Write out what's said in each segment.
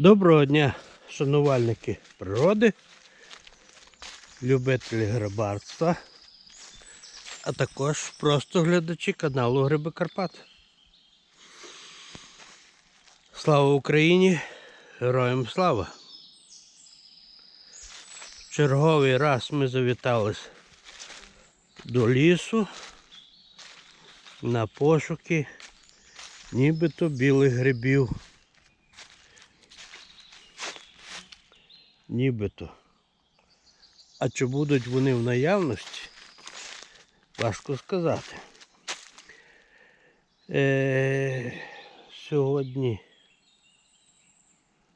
Доброго дня, шанувальники природи, любителі грибарства, а також просто глядачі каналу Гриби Карпат. Слава Україні! Героям слава! В черговий раз ми завітались до лісу на пошуки нібито білих грибів. Нібито. А чи будуть вони в наявності? Важко сказати. Е, сьогодні,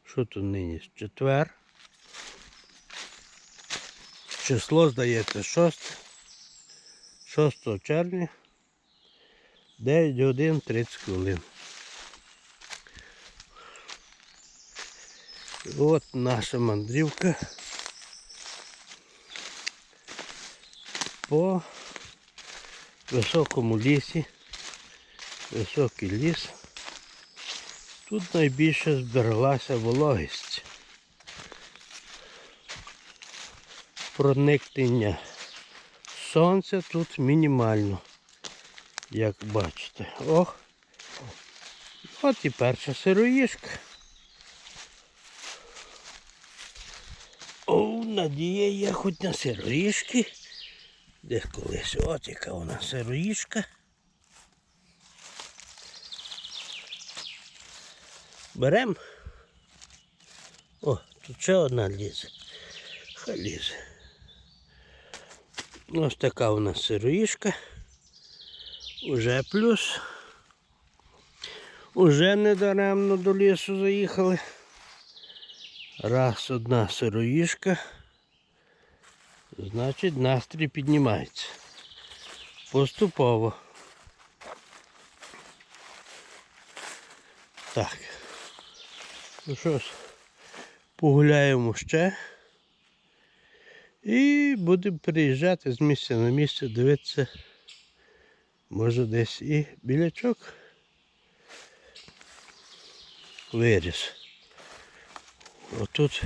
що тут нині? Четвер. Число, здається, 6. 6 червня. 9 годин 30 хвилин. От наша мандрівка по високому лісі. Високий ліс. Тут найбільше збереглася вологість. Проникнення сонця тут мінімально, як бачите. Ох, от і перша сироїшка. О, надія є хоч на сироїшки. Десь колись. От яка вона сироїшка. Берем. О, тут ще одна лізе. Хай лізе. Ось така у нас сироїшка. Уже плюс. Уже недаремно до лісу заїхали. Раз одна сироїшка. Значить настрій піднімається. Поступово. Так. Ну що ж, погуляємо ще. І будемо переїжджати з місця на місце, дивитися. Може десь і білячок виріс. Отут,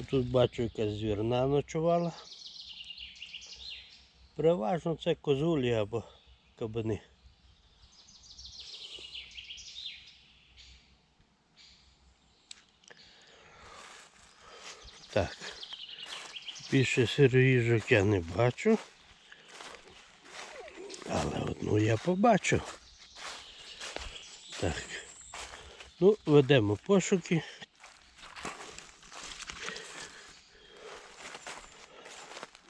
отут бачу якась звірна ночувала. Переважно це козулі або кабани. Так. Більше сироїжок я не бачу. Але одну я побачив. Так. Ну, ведемо пошуки.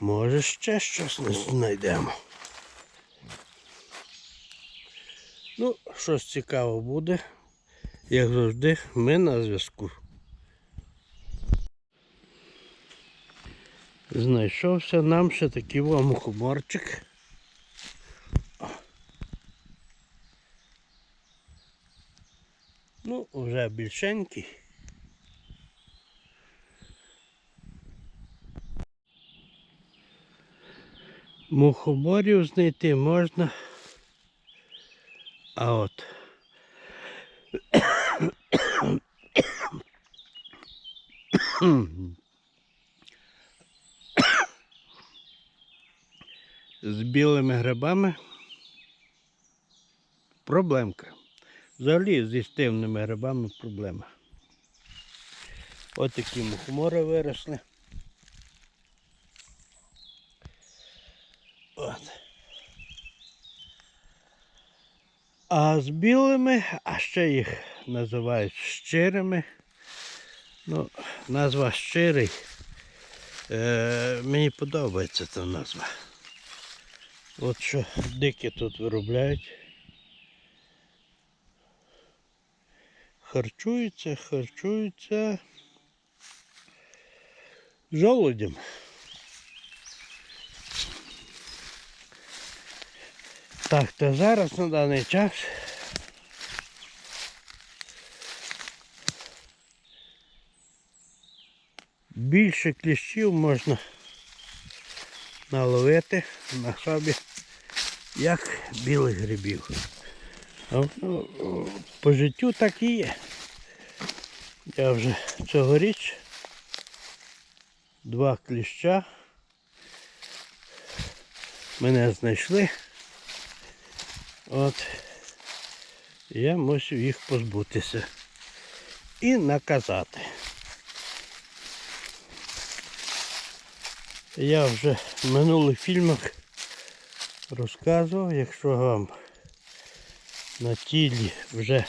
Може ще щось знайдемо. Ну, щось цікаво буде. Як завжди, ми на зв'язку. Знайшовся нам ще такий вам мухоморчик. Ну, вже більшенький. Мухоморів знайти можна. А от з білими грибами проблемка. Взагалі зі стивними грибами проблема. Ось такі мухомори виросли. А з білими, а ще їх називають щирими. Ну, назва щирий. Е, мені подобається ця назва. От що дикі тут виробляють. Харчуються, харчуються жолудем. Так, то зараз на даний час більше кліщів можна наловити на собі, як білих грибів. Ну, По життю так і є. Я вже цьогоріч два кліща мене знайшли. От. Я мусив їх позбутися і наказати. Я вже в минулих фільмах розказував, якщо вам на тілі вже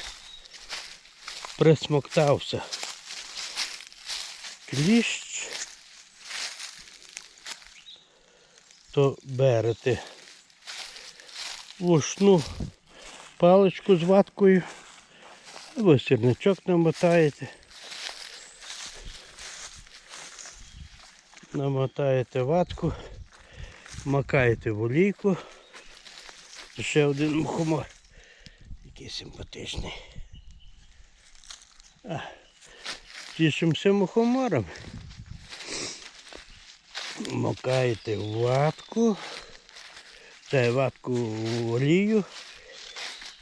присмоктався кліщ, то берете вушну паличку з ваткою, або сірничок намотаєте. Намотаєте ватку, макаєте в олійку. Ще один мухомор. Який симпатичний. А, тішимося мухомором. Макаєте ватку. Це ватку олію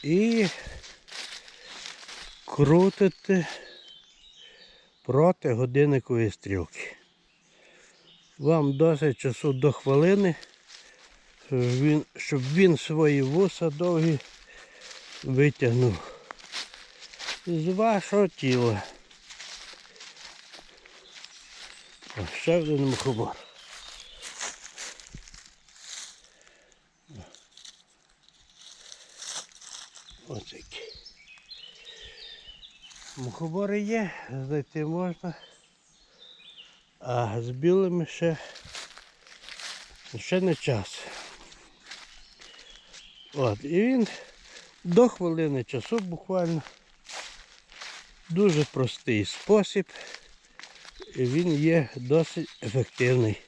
і крутите проти годинникової стрілки. Вам досить часу до хвилини, щоб він, свої вуса довгі витягнув з вашого тіла. Ще один мухомор. Ось який. Мухомори є, знайти можна. А з білими ще, ще не час. От, і він до хвилини часу буквально. Дуже простий спосіб. І він є досить ефективний.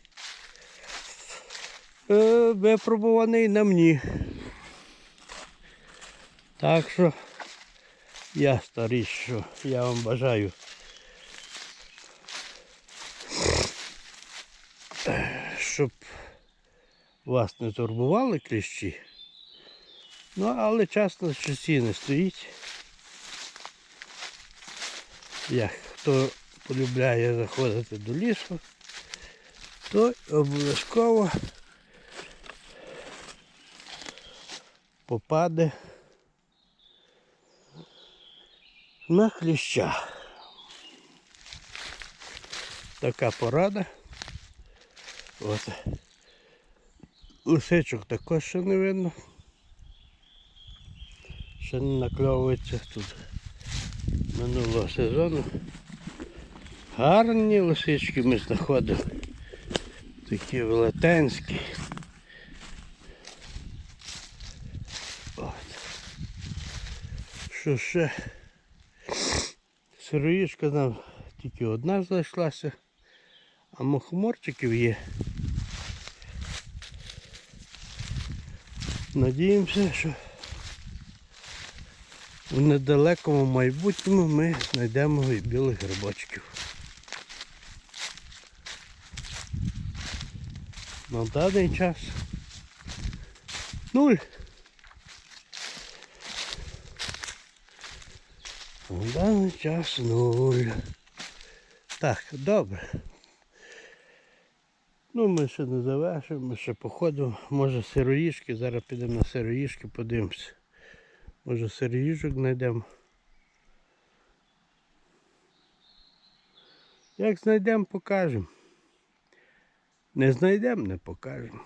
Е, випробуваний на мені. Так що я старий, що я вам бажаю щоб вас не турбували кліщі. Ну, але час на часі не стоїть. Як хто полюбляє заходити до лісу, то обов'язково попаде на кліща. Така порада. От. Лисичок також ще не видно. Ще не накльовується тут минулого сезону. Гарні лисички ми знаходили. Такі велетенські. От. Що ще? Сироїшка нам тільки одна знайшлася. А мухоморчиків є. Надіємося, що в недалекому майбутньому ми знайдемо і білих грибочків. На даний час нуль. На даний час нуль. Так, добре. Ну, ми ще не завершимо, ми ще походимо. Може сироїшки, зараз підемо на сироїшки, подивимося. Може сироїжок знайдемо. Як знайдемо, покажемо. Не знайдемо, не покажемо.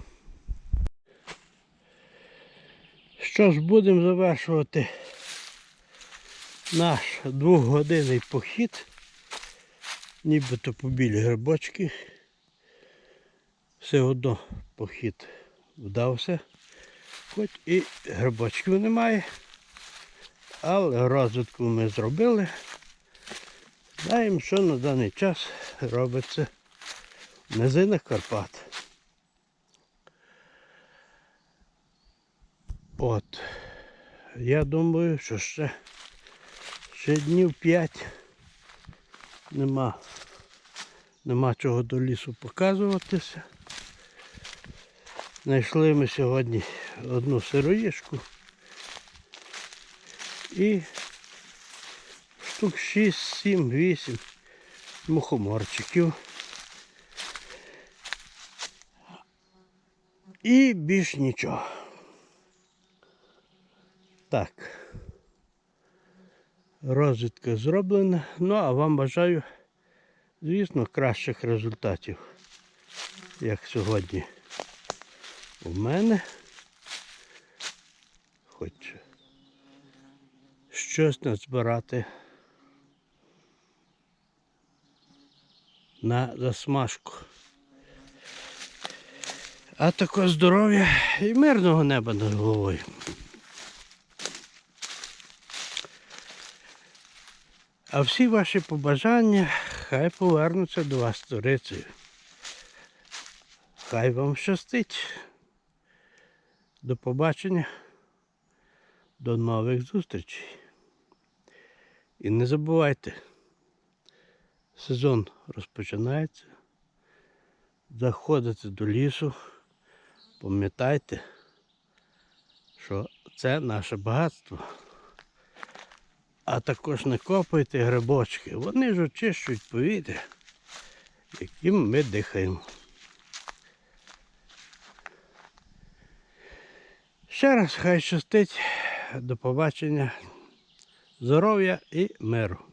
Що ж, будемо завершувати наш двохгодинний похід. Нібито по білі грибочки. Все одно похід вдався. Хоч і грибочків немає. Але розвитку ми зробили. Знаємо, що на даний час робиться в низинах Карпат. От. Я думаю, що ще, ще днів 5 нема, нема чого до лісу показуватися. Знайшли ми сьогодні одну сироїшку і штук 6, 7, 8 мухоморчиків. І більш нічого. Так. Розвідка зроблена. Ну, а вам бажаю, звісно, кращих результатів, як сьогодні у мене. Хоч щось назбирати на засмажку. А також здоров'я і мирного неба над головою. А всі ваші побажання хай повернуться до вас сторицею. Хай вам щастить. До побачення. До нових зустрічей. І не забувайте, сезон розпочинається. Заходите до лісу, пам'ятайте, що це наше багатство. А також не копайте грибочки. Вони ж очищують повітря, яким ми дихаємо. Ще раз хай щастить. До побачення. Здоров'я і миру.